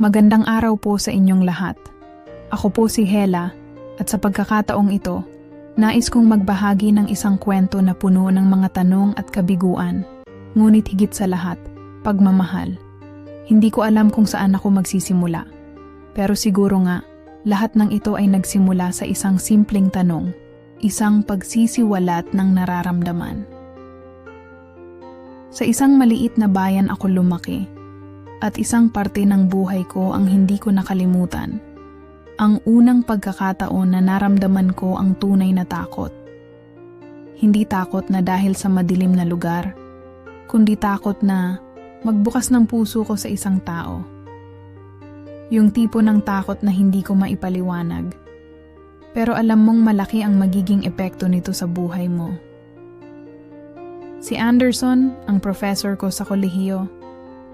Magandang araw po sa inyong lahat. Ako po si Hela at sa pagkakataong ito, nais kong magbahagi ng isang kwento na puno ng mga tanong at kabiguan. Ngunit higit sa lahat, pagmamahal. Hindi ko alam kung saan ako magsisimula. Pero siguro nga, lahat ng ito ay nagsimula sa isang simpleng tanong, isang pagsisiwalat ng nararamdaman. Sa isang maliit na bayan ako lumaki, at isang parte ng buhay ko ang hindi ko nakalimutan. Ang unang pagkakataon na naramdaman ko ang tunay na takot. Hindi takot na dahil sa madilim na lugar, kundi takot na magbukas ng puso ko sa isang tao. Yung tipo ng takot na hindi ko maipaliwanag. Pero alam mong malaki ang magiging epekto nito sa buhay mo. Si Anderson, ang professor ko sa kolehiyo,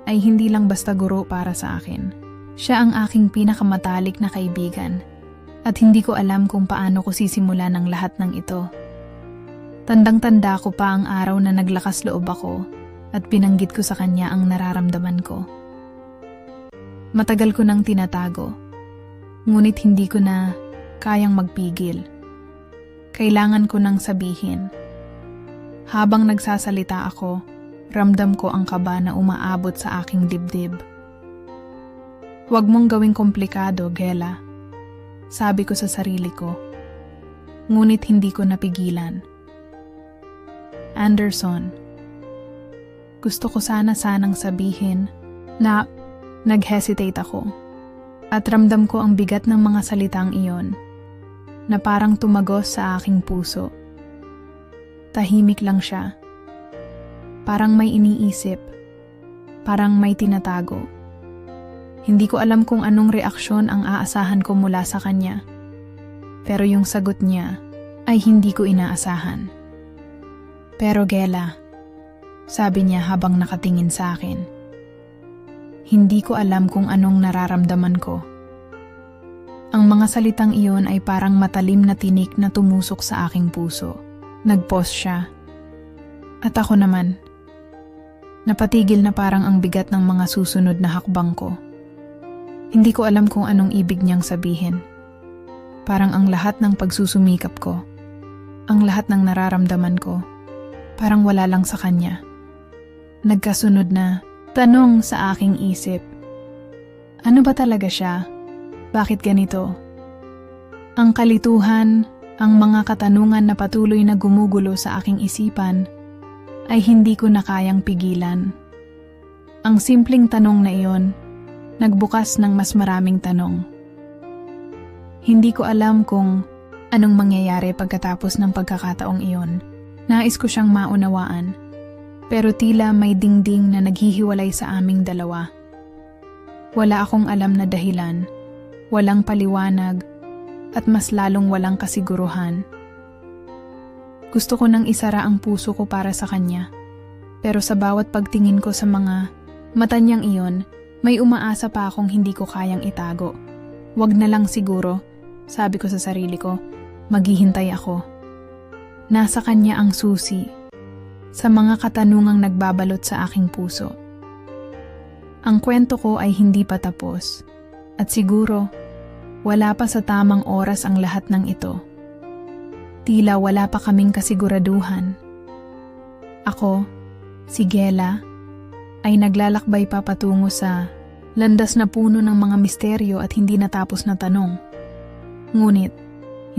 ay hindi lang basta guro para sa akin. Siya ang aking pinakamatalik na kaibigan at hindi ko alam kung paano ko sisimula ng lahat ng ito. Tandang-tanda ko pa ang araw na naglakas loob ako at binanggit ko sa kanya ang nararamdaman ko. Matagal ko nang tinatago, ngunit hindi ko na kayang magpigil. Kailangan ko nang sabihin. Habang nagsasalita ako, ramdam ko ang kaba na umaabot sa aking dibdib. Huwag mong gawing komplikado, Gela. Sabi ko sa sarili ko. Ngunit hindi ko napigilan. Anderson, gusto ko sana sanang sabihin na nag-hesitate ako at ramdam ko ang bigat ng mga salitang iyon na parang tumagos sa aking puso. Tahimik lang siya. Parang may iniisip. Parang may tinatago. Hindi ko alam kung anong reaksyon ang aasahan ko mula sa kanya. Pero yung sagot niya ay hindi ko inaasahan. Pero Gela, sabi niya habang nakatingin sa akin. Hindi ko alam kung anong nararamdaman ko. Ang mga salitang iyon ay parang matalim na tinik na tumusok sa aking puso. Nag-pause siya. At ako naman. Napatigil na parang ang bigat ng mga susunod na hakbang ko. Hindi ko alam kung anong ibig niyang sabihin. Parang ang lahat ng pagsusumikap ko, ang lahat ng nararamdaman ko, parang wala lang sa kanya. Nagkasunod na tanong sa aking isip. Ano ba talaga siya? Bakit ganito? Ang kalituhan, ang mga katanungan na patuloy na gumugulo sa aking isipan, ay hindi ko na kayang pigilan. Ang simpleng tanong na iyon, nagbukas ng mas maraming tanong. Hindi ko alam kung anong mangyayari pagkatapos ng pagkakataong iyon. Nais ko siyang maunawaan, pero tila may dingding na naghihiwalay sa aming dalawa. Wala akong alam na dahilan, walang paliwanag, at mas lalong walang kasiguruhan. Gusto ko nang isara ang puso ko para sa kanya. Pero sa bawat pagtingin ko sa mga mata niyang iyon, may umaasa pa akong hindi ko kayang itago. Wag na lang siguro, sabi ko sa sarili ko, maghihintay ako. Nasa kanya ang susi, sa mga katanungang nagbabalot sa aking puso. Ang kwento ko ay hindi pa tapos, at siguro, wala pa sa tamang oras ang lahat ng ito. Tila wala pa kaming kasiguraduhan. Ako, si Gela, ay naglalakbay pa patungo sa landas na puno ng mga misteryo at hindi natapos na tanong. Ngunit,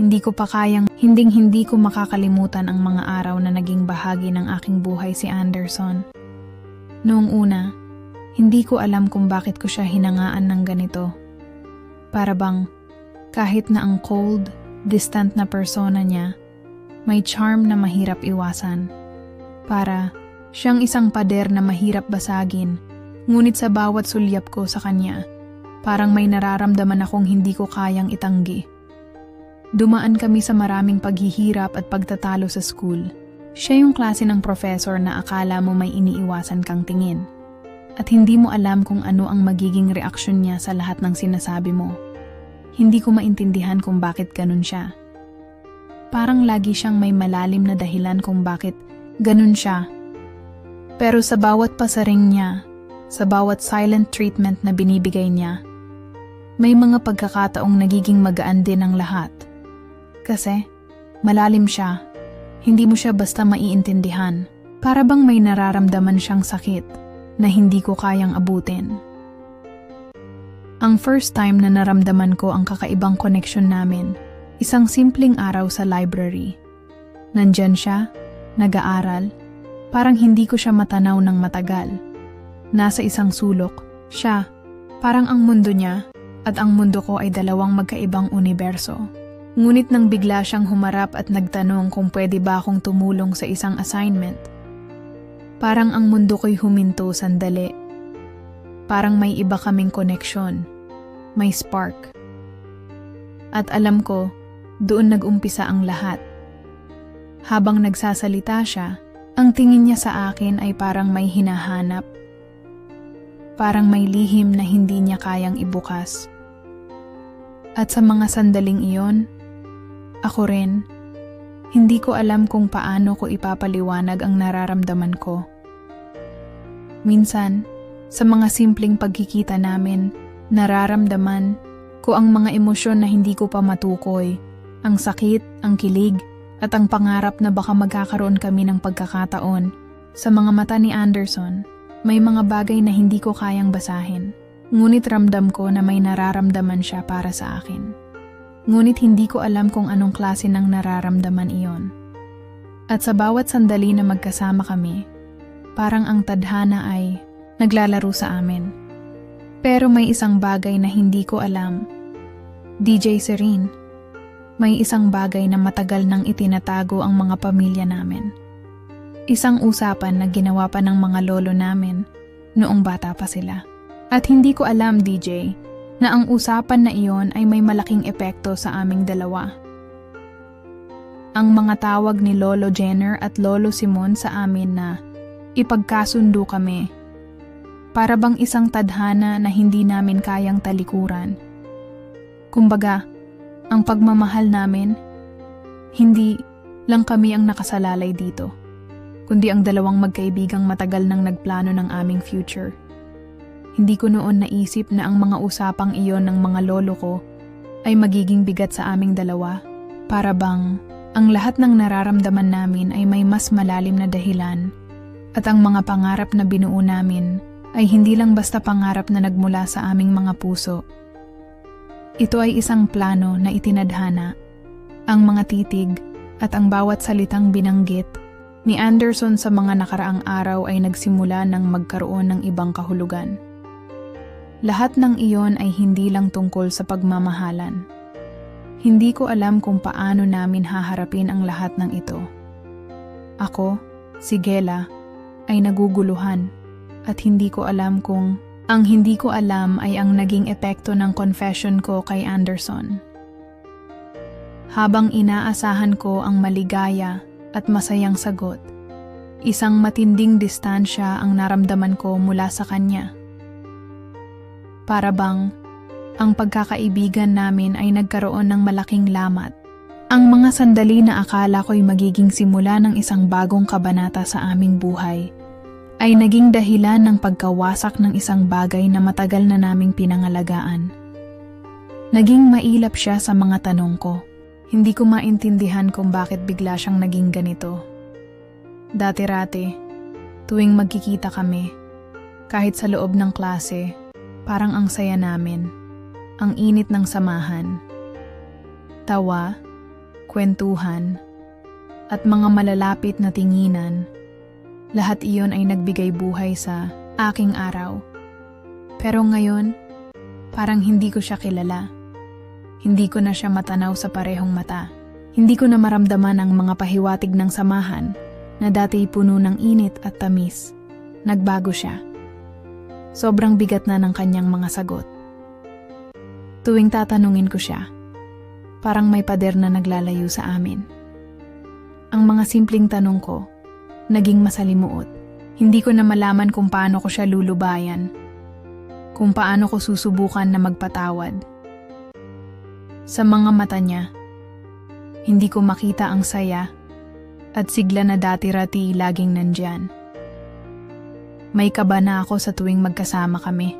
hindi ko pa kayang hinding hindi ko makakalimutan ang mga araw na naging bahagi ng aking buhay si Anderson. Noong una, hindi ko alam kung bakit ko siya hinangaan ng ganito. Para bang kahit na ang cold, distant na persona niya, may charm na mahirap iwasan. Para siyang isang pader na mahirap basagin, ngunit sa bawat sulyap ko sa kanya, parang may nararamdaman akong hindi ko kayang itanggi. Dumaan kami sa maraming paghihirap at pagtatalo sa school. Siya yung klase ng professor na akala mo may iniiwasan kang tingin. At hindi mo alam kung ano ang magiging reaksyon niya sa lahat ng sinasabi mo. Hindi ko maintindihan kung bakit ganun siya. Parang lagi siyang may malalim na dahilan kung bakit ganun siya. Pero sa bawat pasaring niya, sa bawat silent treatment na binibigay niya, may mga pagkakataong nagiging magaan din ang lahat. Kasi, malalim siya. Hindi mo siya basta maiintindihan. Para bang may nararamdaman siyang sakit na hindi ko kayang abutin. Ang first time na naramdaman ko ang kakaibang connection namin, isang simpleng araw sa library. Nandyan siya, nag-aaral, parang hindi ko siya matanaw ng matagal. Nasa isang sulok, siya, parang ang mundo niya, at ang mundo ko ay dalawang magkaibang universo. Ngunit nang bigla siyang humarap at nagtanong kung pwede ba akong tumulong sa isang assignment, parang ang mundo ko'y huminto sandali. Parang may iba kaming connection, may spark. At alam ko, doon nag-umpisa ang lahat. Habang nagsasalita siya, ang tingin niya sa akin ay parang may hinahanap. Parang may lihim na hindi niya kayang ibukas. At sa mga sandaling iyon, ako rin, hindi ko alam kung paano ko ipapaliwanag ang nararamdaman ko. Minsan, sa mga simpleng pagkikita namin, nararamdaman ko ang mga emosyon na hindi ko pa matukoy. Ang sakit, ang kilig, at ang pangarap na baka magkakaroon kami ng pagkakataon. Sa mga mata ni Anderson, may mga bagay na hindi ko kayang basahin. Ngunit ramdam ko na may nararamdaman siya para sa akin. Ngunit hindi ko alam kung anong klase ng nararamdaman iyon. At sa bawat sandali na magkasama kami, parang ang tadhana ay naglalaro sa amin. Pero may isang bagay na hindi ko alam. DJ Serene, may isang bagay na matagal nang itinatago ang mga pamilya namin. Isang usapan na ginawa pa ng mga lolo namin noong bata pa sila. At hindi ko alam, DJ, na ang usapan na iyon ay may malaking epekto sa aming dalawa. Ang mga tawag ni Lolo Jenner at Lolo Simon sa amin na ipagkasundo kami. Para bang isang tadhana na hindi namin kayang talikuran. Kumbaga, ang pagmamahal namin, hindi lang kami ang nakasalalay dito, kundi ang dalawang magkaibigang matagal nang nagplano ng aming future. Hindi ko noon naisip na ang mga usapang iyon ng mga lolo ko ay magiging bigat sa aming dalawa. Para bang ang lahat ng nararamdaman namin ay may mas malalim na dahilan at ang mga pangarap na binuo namin ay hindi lang basta pangarap na nagmula sa aming mga puso. Ito ay isang plano na itinadhana. Ang mga titig at ang bawat salitang binanggit ni Anderson sa mga nakaraang araw ay nagsimula ng magkaroon ng ibang kahulugan. Lahat ng iyon ay hindi lang tungkol sa pagmamahalan. Hindi ko alam kung paano namin haharapin ang lahat ng ito. Ako, si Gela, ay naguguluhan at hindi ko alam kung ang hindi ko alam ay ang naging epekto ng confession ko kay Anderson. Habang inaasahan ko ang maligaya at masayang sagot, isang matinding distansya ang naramdaman ko mula sa kanya. Para bang ang pagkakaibigan namin ay nagkaroon ng malaking lamat. Ang mga sandali na akala ko'y magiging simula ng isang bagong kabanata sa aming buhay ay naging dahilan ng pagkawasak ng isang bagay na matagal na naming pinangalagaan. Naging mailap siya sa mga tanong ko. Hindi ko maintindihan kung bakit bigla siyang naging ganito. Dati-rati, tuwing magkikita kami, kahit sa loob ng klase, Parang ang saya namin. Ang init ng samahan. Tawa, kwentuhan, at mga malalapit na tinginan. Lahat iyon ay nagbigay buhay sa aking araw. Pero ngayon, parang hindi ko siya kilala. Hindi ko na siya matanaw sa parehong mata. Hindi ko na maramdaman ang mga pahiwatig ng samahan na dati puno ng init at tamis. Nagbago siya. Sobrang bigat na ng kanyang mga sagot. Tuwing tatanungin ko siya, parang may pader na naglalayo sa amin. Ang mga simpleng tanong ko, naging masalimuot. Hindi ko na malaman kung paano ko siya lulubayan, kung paano ko susubukan na magpatawad. Sa mga mata niya, hindi ko makita ang saya at sigla na dati-rati laging nandyan. May kaba na ako sa tuwing magkasama kami.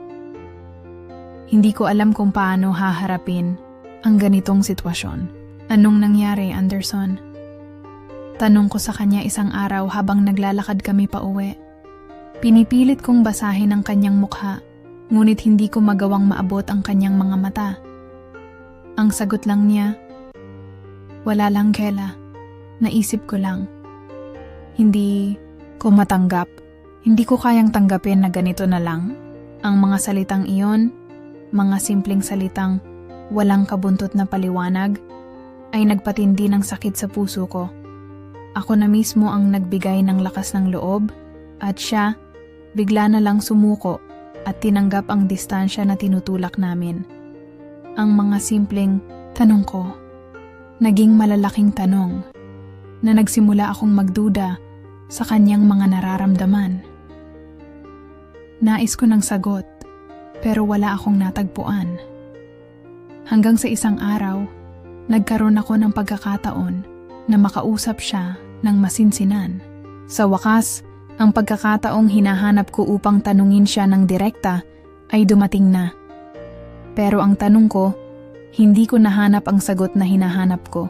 Hindi ko alam kung paano haharapin ang ganitong sitwasyon. Anong nangyari, Anderson? Tanong ko sa kanya isang araw habang naglalakad kami pa uwi. Pinipilit kong basahin ang kanyang mukha, ngunit hindi ko magawang maabot ang kanyang mga mata. Ang sagot lang niya, Wala lang, Kela. Naisip ko lang. Hindi ko matanggap. Hindi ko kayang tanggapin na ganito na lang. Ang mga salitang iyon, mga simpleng salitang walang kabuntot na paliwanag, ay nagpatindi ng sakit sa puso ko. Ako na mismo ang nagbigay ng lakas ng loob at siya bigla na lang sumuko at tinanggap ang distansya na tinutulak namin. Ang mga simpleng tanong ko, naging malalaking tanong na nagsimula akong magduda sa kanyang mga nararamdaman. Nais ko ng sagot, pero wala akong natagpuan. Hanggang sa isang araw, nagkaroon ako ng pagkakataon na makausap siya ng masinsinan. Sa wakas, ang pagkakataong hinahanap ko upang tanungin siya ng direkta ay dumating na. Pero ang tanong ko, hindi ko nahanap ang sagot na hinahanap ko.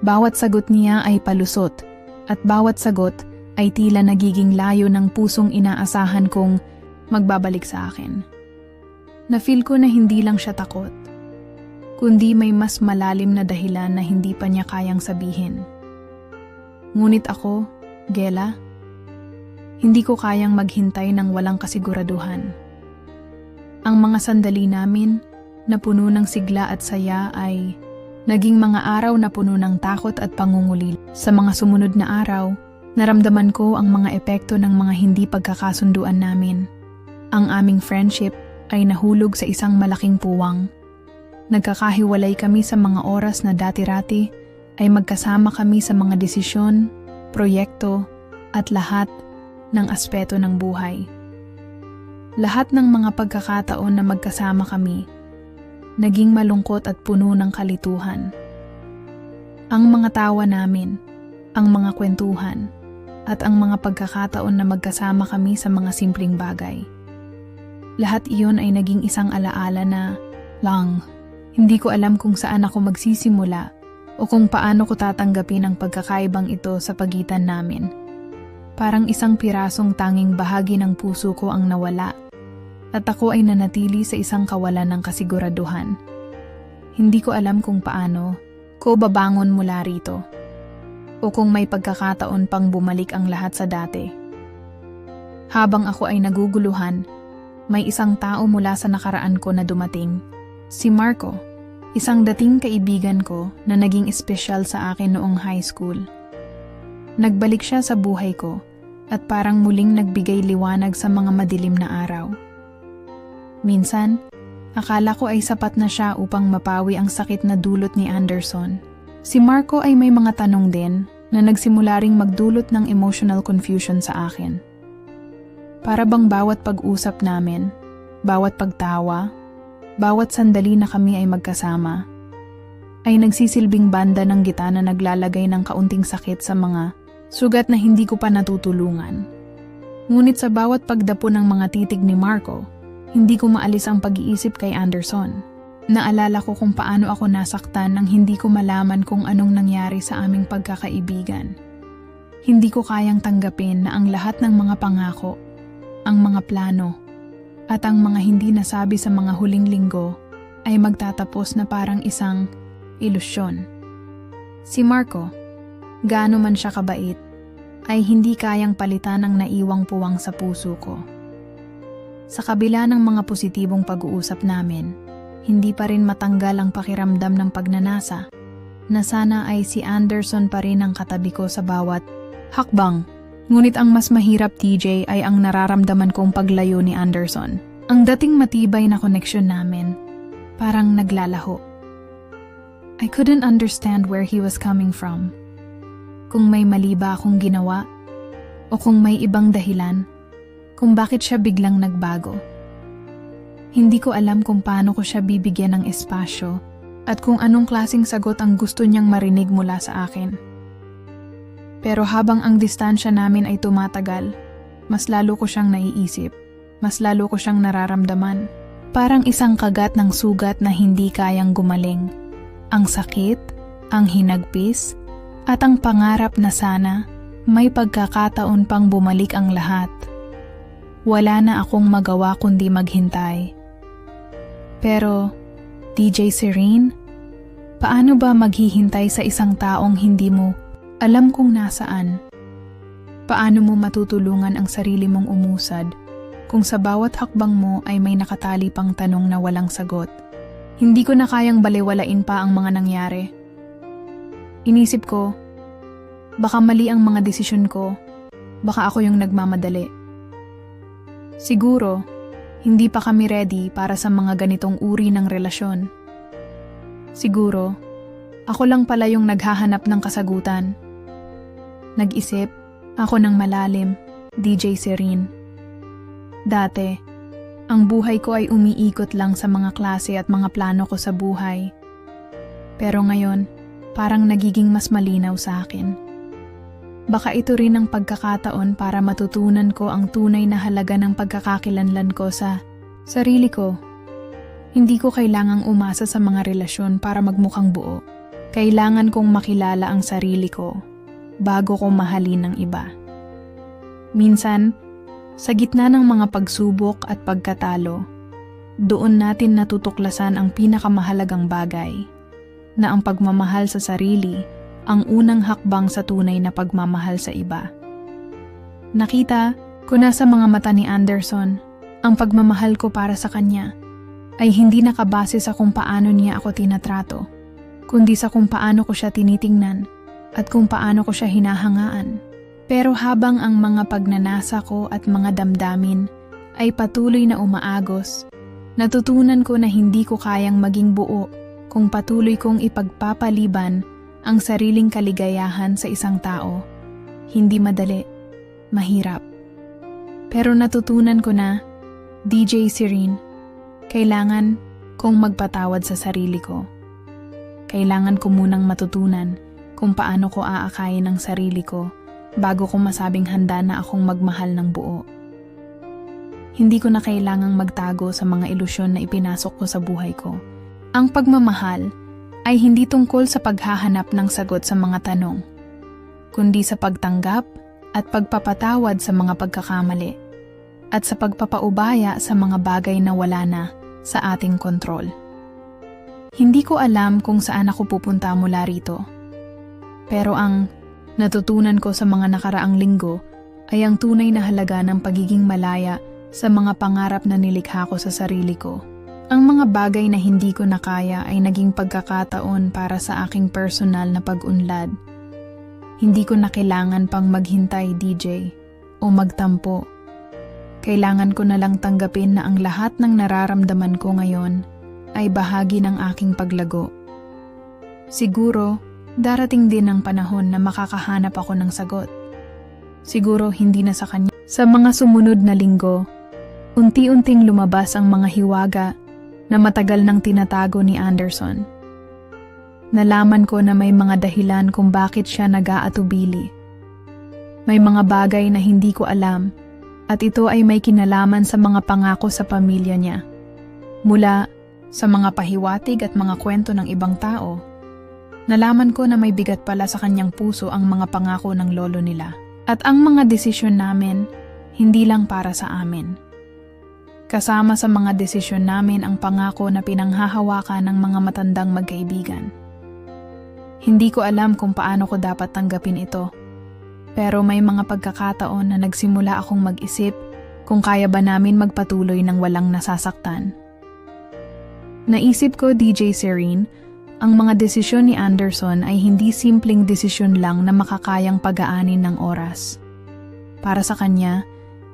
Bawat sagot niya ay palusot at bawat sagot ay tila nagiging layo ng pusong inaasahan kong magbabalik sa akin. Na-feel ko na hindi lang siya takot, kundi may mas malalim na dahilan na hindi pa niya kayang sabihin. Ngunit ako, Gela, hindi ko kayang maghintay ng walang kasiguraduhan. Ang mga sandali namin na puno ng sigla at saya ay naging mga araw na puno ng takot at pangungulil. Sa mga sumunod na araw, naramdaman ko ang mga epekto ng mga hindi pagkakasunduan namin. Ang aming friendship ay nahulog sa isang malaking puwang. Nagkakahiwalay kami sa mga oras na dati-rati ay magkasama kami sa mga desisyon, proyekto, at lahat ng aspeto ng buhay. Lahat ng mga pagkakataon na magkasama kami naging malungkot at puno ng kalituhan. Ang mga tawa namin, ang mga kwentuhan, at ang mga pagkakataon na magkasama kami sa mga simpleng bagay. Lahat iyon ay naging isang alaala na, lang, hindi ko alam kung saan ako magsisimula o kung paano ko tatanggapin ang pagkakaibang ito sa pagitan namin. Parang isang pirasong tanging bahagi ng puso ko ang nawala at ako ay nanatili sa isang kawalan ng kasiguraduhan. Hindi ko alam kung paano ko babangon mula rito o kung may pagkakataon pang bumalik ang lahat sa dati. Habang ako ay naguguluhan, may isang tao mula sa nakaraan ko na dumating. Si Marco, isang dating kaibigan ko na naging espesyal sa akin noong high school. Nagbalik siya sa buhay ko at parang muling nagbigay liwanag sa mga madilim na araw. Minsan, akala ko ay sapat na siya upang mapawi ang sakit na dulot ni Anderson. Si Marco ay may mga tanong din na nagsimula ring magdulot ng emotional confusion sa akin. Para bang bawat pag-usap namin, bawat pagtawa, bawat sandali na kami ay magkasama, ay nagsisilbing banda ng gita na naglalagay ng kaunting sakit sa mga sugat na hindi ko pa natutulungan. Ngunit sa bawat pagdapo ng mga titig ni Marco, hindi ko maalis ang pag-iisip kay Anderson. Naalala ko kung paano ako nasaktan nang hindi ko malaman kung anong nangyari sa aming pagkakaibigan. Hindi ko kayang tanggapin na ang lahat ng mga pangako, ang mga plano, at ang mga hindi nasabi sa mga huling linggo ay magtatapos na parang isang ilusyon. Si Marco, gaano man siya kabait, ay hindi kayang palitan ang naiwang puwang sa puso ko. Sa kabila ng mga positibong pag-uusap namin, hindi pa rin matanggal ang pakiramdam ng pagnanasa na sana ay si Anderson pa rin ang katabi ko sa bawat hakbang. Ngunit ang mas mahirap TJ ay ang nararamdaman kong paglayo ni Anderson. Ang dating matibay na koneksyon namin, parang naglalaho. I couldn't understand where he was coming from. Kung may mali ba akong ginawa, o kung may ibang dahilan, kung bakit siya biglang nagbago. Hindi ko alam kung paano ko siya bibigyan ng espasyo at kung anong klasing sagot ang gusto niyang marinig mula sa akin. Pero habang ang distansya namin ay tumatagal, mas lalo ko siyang naiisip, mas lalo ko siyang nararamdaman. Parang isang kagat ng sugat na hindi kayang gumaling. Ang sakit, ang hinagpis, at ang pangarap na sana may pagkakataon pang bumalik ang lahat. Wala na akong magawa kundi maghintay. Pero, DJ Serene, paano ba maghihintay sa isang taong hindi mo alam kung nasaan? Paano mo matutulungan ang sarili mong umusad kung sa bawat hakbang mo ay may nakatali pang tanong na walang sagot? Hindi ko na kayang baliwalain pa ang mga nangyari. Inisip ko, baka mali ang mga desisyon ko, baka ako yung nagmamadali. Siguro, hindi pa kami ready para sa mga ganitong uri ng relasyon. Siguro, ako lang pala yung naghahanap ng kasagutan. Nag-isip, ako ng malalim, DJ Serene. Dati, ang buhay ko ay umiikot lang sa mga klase at mga plano ko sa buhay. Pero ngayon, parang nagiging mas malinaw sa akin. Baka ito rin ang pagkakataon para matutunan ko ang tunay na halaga ng pagkakakilanlan ko sa sarili ko. Hindi ko kailangang umasa sa mga relasyon para magmukhang buo. Kailangan kong makilala ang sarili ko bago ko mahalin ng iba. Minsan, sa gitna ng mga pagsubok at pagkatalo, doon natin natutuklasan ang pinakamahalagang bagay, na ang pagmamahal sa sarili ang unang hakbang sa tunay na pagmamahal sa iba. Nakita ko na sa mga mata ni Anderson, ang pagmamahal ko para sa kanya ay hindi nakabase sa kung paano niya ako tinatrato, kundi sa kung paano ko siya tinitingnan at kung paano ko siya hinahangaan. Pero habang ang mga pagnanasa ko at mga damdamin ay patuloy na umaagos, natutunan ko na hindi ko kayang maging buo kung patuloy kong ipagpapaliban ang sariling kaligayahan sa isang tao. Hindi madali, mahirap. Pero natutunan ko na, DJ Serene, kailangan kong magpatawad sa sarili ko. Kailangan ko munang matutunan kung paano ko aakayin ang sarili ko bago ko masabing handa na akong magmahal ng buo. Hindi ko na kailangang magtago sa mga ilusyon na ipinasok ko sa buhay ko. Ang pagmamahal ay hindi tungkol sa paghahanap ng sagot sa mga tanong, kundi sa pagtanggap at pagpapatawad sa mga pagkakamali at sa pagpapaubaya sa mga bagay na wala na sa ating kontrol. Hindi ko alam kung saan ako pupunta mula rito. Pero ang natutunan ko sa mga nakaraang linggo ay ang tunay na halaga ng pagiging malaya sa mga pangarap na nilikha ko sa sarili ko. Ang mga bagay na hindi ko nakaya ay naging pagkakataon para sa aking personal na pag-unlad. Hindi ko na kailangan pang maghintay, DJ, o magtampo. Kailangan ko na lang tanggapin na ang lahat ng nararamdaman ko ngayon ay bahagi ng aking paglago. Siguro, darating din ang panahon na makakahanap ako ng sagot. Siguro hindi na sa kanya. Sa mga sumunod na linggo, unti-unting lumabas ang mga hiwaga na matagal nang tinatago ni Anderson. Nalaman ko na may mga dahilan kung bakit siya nag-aatubili. May mga bagay na hindi ko alam at ito ay may kinalaman sa mga pangako sa pamilya niya. Mula sa mga pahiwatig at mga kwento ng ibang tao, nalaman ko na may bigat pala sa kanyang puso ang mga pangako ng lolo nila. At ang mga desisyon namin, hindi lang para sa amin Kasama sa mga desisyon namin ang pangako na pinanghahawakan ng mga matandang magkaibigan. Hindi ko alam kung paano ko dapat tanggapin ito. Pero may mga pagkakataon na nagsimula akong mag-isip kung kaya ba namin magpatuloy ng walang nasasaktan. Naisip ko, DJ Serene, ang mga desisyon ni Anderson ay hindi simpleng desisyon lang na makakayang pagaanin ng oras. Para sa kanya,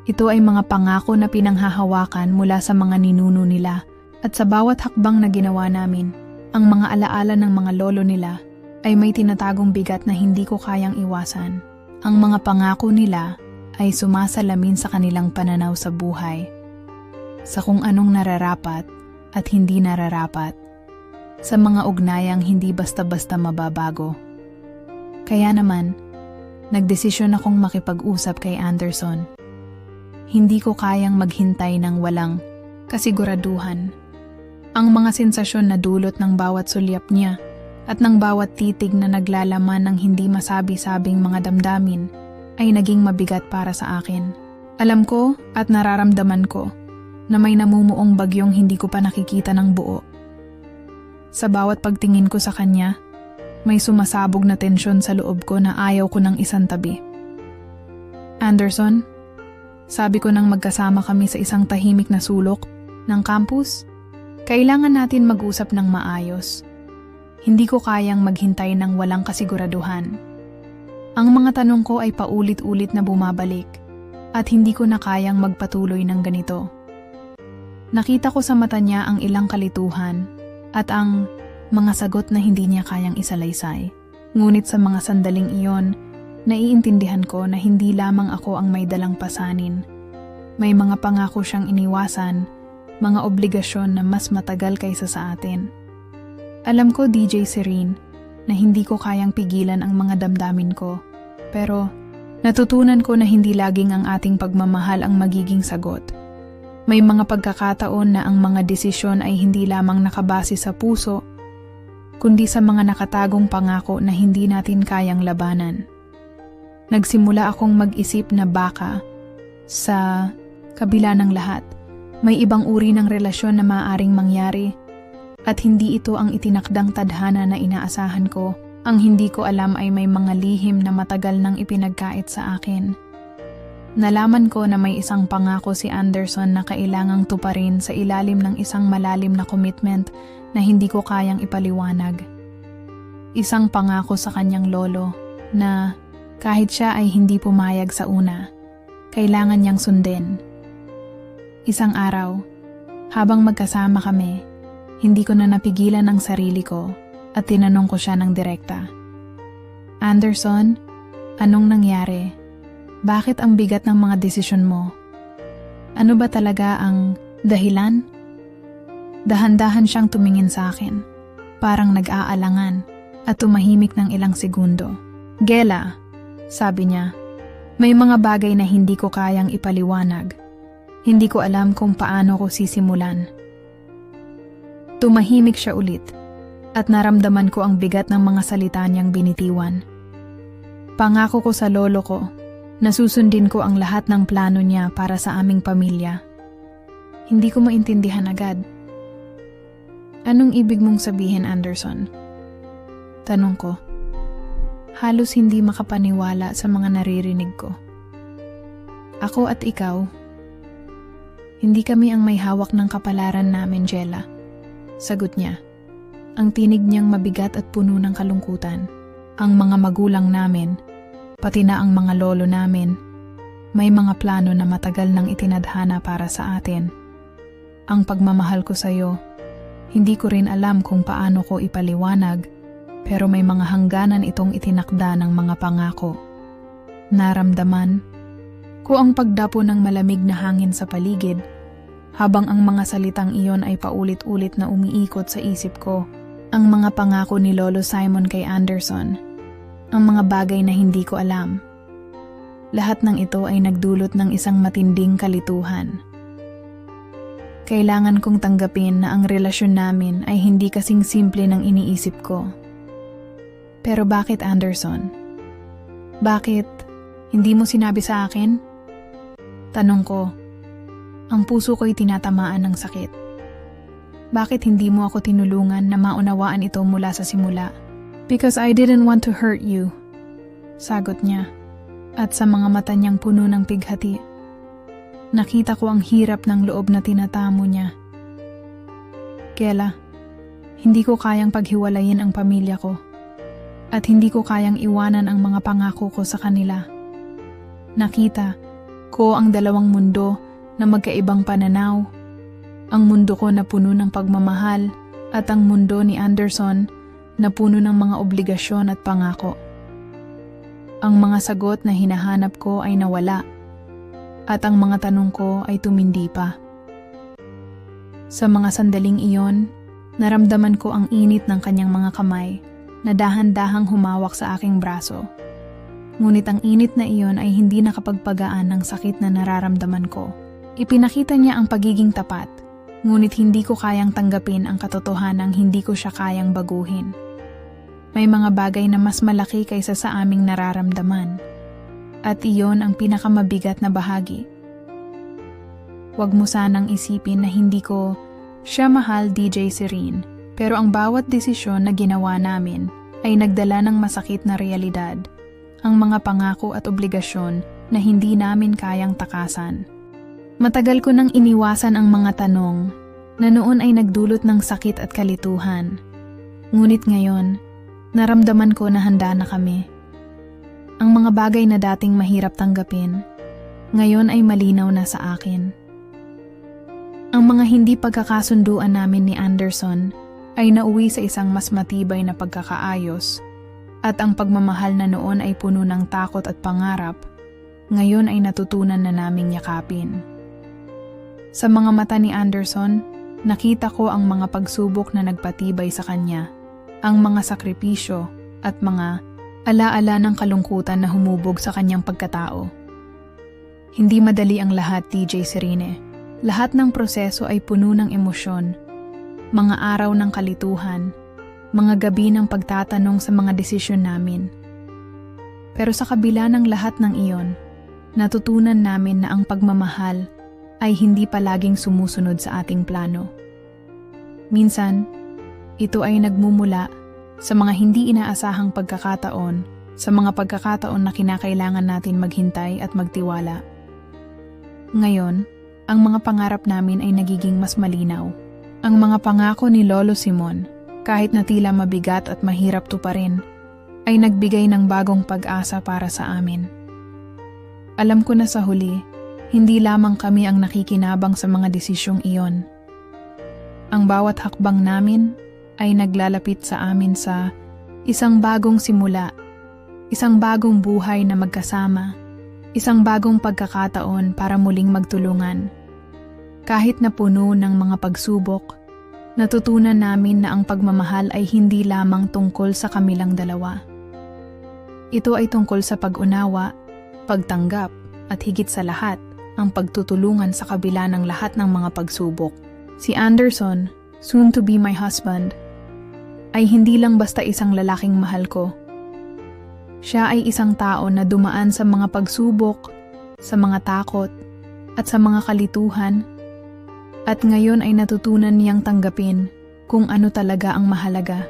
ito ay mga pangako na pinanghahawakan mula sa mga ninuno nila at sa bawat hakbang na ginawa namin, ang mga alaala ng mga lolo nila ay may tinatagong bigat na hindi ko kayang iwasan. Ang mga pangako nila ay sumasalamin sa kanilang pananaw sa buhay, sa kung anong nararapat at hindi nararapat, sa mga ugnayang hindi basta-basta mababago. Kaya naman, nagdesisyon akong makipag-usap kay Anderson hindi ko kayang maghintay ng walang kasiguraduhan. Ang mga sensasyon na dulot ng bawat sulyap niya at ng bawat titig na naglalaman ng hindi masabi-sabing mga damdamin ay naging mabigat para sa akin. Alam ko at nararamdaman ko na may namumuong bagyong hindi ko pa nakikita ng buo. Sa bawat pagtingin ko sa kanya, may sumasabog na tensyon sa loob ko na ayaw ko ng isang tabi. Anderson, sabi ko nang magkasama kami sa isang tahimik na sulok ng campus, kailangan natin mag-usap ng maayos. Hindi ko kayang maghintay ng walang kasiguraduhan. Ang mga tanong ko ay paulit-ulit na bumabalik at hindi ko na kayang magpatuloy ng ganito. Nakita ko sa mata niya ang ilang kalituhan at ang mga sagot na hindi niya kayang isalaysay. Ngunit sa mga sandaling iyon, naiintindihan ko na hindi lamang ako ang may dalang pasanin. May mga pangako siyang iniwasan, mga obligasyon na mas matagal kaysa sa atin. Alam ko, DJ Serene, na hindi ko kayang pigilan ang mga damdamin ko. Pero natutunan ko na hindi laging ang ating pagmamahal ang magiging sagot. May mga pagkakataon na ang mga desisyon ay hindi lamang nakabase sa puso, kundi sa mga nakatagong pangako na hindi natin kayang labanan. Nagsimula akong mag-isip na baka, sa kabila ng lahat, may ibang uri ng relasyon na maaaring mangyari at hindi ito ang itinakdang tadhana na inaasahan ko. Ang hindi ko alam ay may mga lihim na matagal nang ipinagkait sa akin. Nalaman ko na may isang pangako si Anderson na kailangang tuparin sa ilalim ng isang malalim na commitment na hindi ko kayang ipaliwanag. Isang pangako sa kanyang lolo na kahit siya ay hindi pumayag sa una, kailangan niyang sundin. Isang araw, habang magkasama kami, hindi ko na napigilan ang sarili ko at tinanong ko siya ng direkta. Anderson, anong nangyari? Bakit ang bigat ng mga desisyon mo? Ano ba talaga ang dahilan? Dahan-dahan siyang tumingin sa akin, parang nag-aalangan at tumahimik ng ilang segundo. Gela, sabi niya, may mga bagay na hindi ko kayang ipaliwanag. Hindi ko alam kung paano ko sisimulan. Tumahimik siya ulit at naramdaman ko ang bigat ng mga salita niyang binitiwan. Pangako ko sa lolo ko Nasusundin ko ang lahat ng plano niya para sa aming pamilya. Hindi ko maintindihan agad. Anong ibig mong sabihin, Anderson? Tanong ko. Halos hindi makapaniwala sa mga naririnig ko. Ako at ikaw, hindi kami ang may hawak ng kapalaran namin, Jella. Sagot niya. Ang tinig niyang mabigat at puno ng kalungkutan. Ang mga magulang namin, pati na ang mga lolo namin. May mga plano na matagal nang itinadhana para sa atin. Ang pagmamahal ko sa iyo, hindi ko rin alam kung paano ko ipaliwanag, pero may mga hangganan itong itinakda ng mga pangako. Naramdaman ko ang pagdapo ng malamig na hangin sa paligid, habang ang mga salitang iyon ay paulit-ulit na umiikot sa isip ko, ang mga pangako ni Lolo Simon kay Anderson ang mga bagay na hindi ko alam. Lahat ng ito ay nagdulot ng isang matinding kalituhan. Kailangan kong tanggapin na ang relasyon namin ay hindi kasing simple ng iniisip ko. Pero bakit Anderson? Bakit hindi mo sinabi sa akin? Tanong ko, ang puso ko'y tinatamaan ng sakit. Bakit hindi mo ako tinulungan na maunawaan ito mula sa simula? Because I didn't want to hurt you. Sagot niya. At sa mga mata niyang puno ng pighati. Nakita ko ang hirap ng loob na tinatamo niya. Kela, hindi ko kayang paghiwalayin ang pamilya ko. At hindi ko kayang iwanan ang mga pangako ko sa kanila. Nakita ko ang dalawang mundo na magkaibang pananaw. Ang mundo ko na puno ng pagmamahal at ang mundo ni Anderson na puno ng mga obligasyon at pangako. Ang mga sagot na hinahanap ko ay nawala at ang mga tanong ko ay tumindi pa. Sa mga sandaling iyon, naramdaman ko ang init ng kanyang mga kamay na dahan-dahang humawak sa aking braso. Ngunit ang init na iyon ay hindi nakapagpagaan ng sakit na nararamdaman ko. Ipinakita niya ang pagiging tapat, Ngunit hindi ko kayang tanggapin ang katotohanang hindi ko siya kayang baguhin. May mga bagay na mas malaki kaysa sa aming nararamdaman. At iyon ang pinakamabigat na bahagi. Huwag mo sanang isipin na hindi ko siya mahal DJ Serene, pero ang bawat desisyon na ginawa namin ay nagdala ng masakit na realidad, ang mga pangako at obligasyon na hindi namin kayang takasan. Matagal ko nang iniwasan ang mga tanong na noon ay nagdulot ng sakit at kalituhan. Ngunit ngayon, naramdaman ko na handa na kami. Ang mga bagay na dating mahirap tanggapin, ngayon ay malinaw na sa akin. Ang mga hindi pagkakasunduan namin ni Anderson ay nauwi sa isang mas matibay na pagkakaayos at ang pagmamahal na noon ay puno ng takot at pangarap, ngayon ay natutunan na naming yakapin. Sa mga mata ni Anderson, nakita ko ang mga pagsubok na nagpatibay sa kanya, ang mga sakripisyo at mga alaala ng kalungkutan na humubog sa kanyang pagkatao. Hindi madali ang lahat, DJ Serene. Lahat ng proseso ay puno ng emosyon, mga araw ng kalituhan, mga gabi ng pagtatanong sa mga desisyon namin. Pero sa kabila ng lahat ng iyon, natutunan namin na ang pagmamahal ay hindi palaging sumusunod sa ating plano. Minsan, ito ay nagmumula sa mga hindi inaasahang pagkakataon, sa mga pagkakataon na kinakailangan natin maghintay at magtiwala. Ngayon, ang mga pangarap namin ay nagiging mas malinaw. Ang mga pangako ni Lolo Simon, kahit na tila mabigat at mahirap tuparin, ay nagbigay ng bagong pag-asa para sa amin. Alam ko na sa huli, hindi lamang kami ang nakikinabang sa mga desisyong iyon. Ang bawat hakbang namin ay naglalapit sa amin sa isang bagong simula, isang bagong buhay na magkasama, isang bagong pagkakataon para muling magtulungan. Kahit na puno ng mga pagsubok, natutunan namin na ang pagmamahal ay hindi lamang tungkol sa kamilang dalawa. Ito ay tungkol sa pag-unawa, pagtanggap, at higit sa lahat, ang pagtutulungan sa kabila ng lahat ng mga pagsubok. Si Anderson, soon to be my husband, ay hindi lang basta isang lalaking mahal ko. Siya ay isang tao na dumaan sa mga pagsubok, sa mga takot, at sa mga kalituhan, at ngayon ay natutunan niyang tanggapin kung ano talaga ang mahalaga.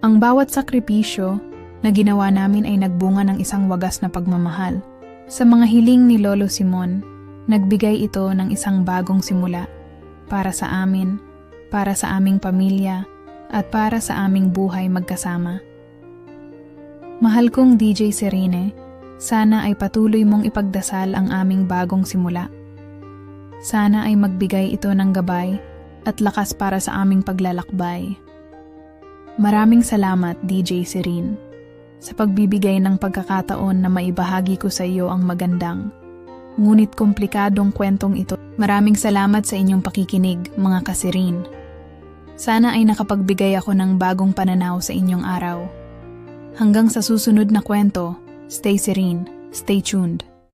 Ang bawat sakripisyo na ginawa namin ay nagbunga ng isang wagas na pagmamahal. Sa mga hiling ni Lolo Simon, nagbigay ito ng isang bagong simula para sa amin, para sa aming pamilya, at para sa aming buhay magkasama. Mahal kong DJ Serene, sana ay patuloy mong ipagdasal ang aming bagong simula. Sana ay magbigay ito ng gabay at lakas para sa aming paglalakbay. Maraming salamat DJ Serene sa pagbibigay ng pagkakataon na maibahagi ko sa iyo ang magandang, ngunit komplikadong kwentong ito. Maraming salamat sa inyong pakikinig, mga kasirin. Sana ay nakapagbigay ako ng bagong pananaw sa inyong araw. Hanggang sa susunod na kwento, stay serene, stay tuned.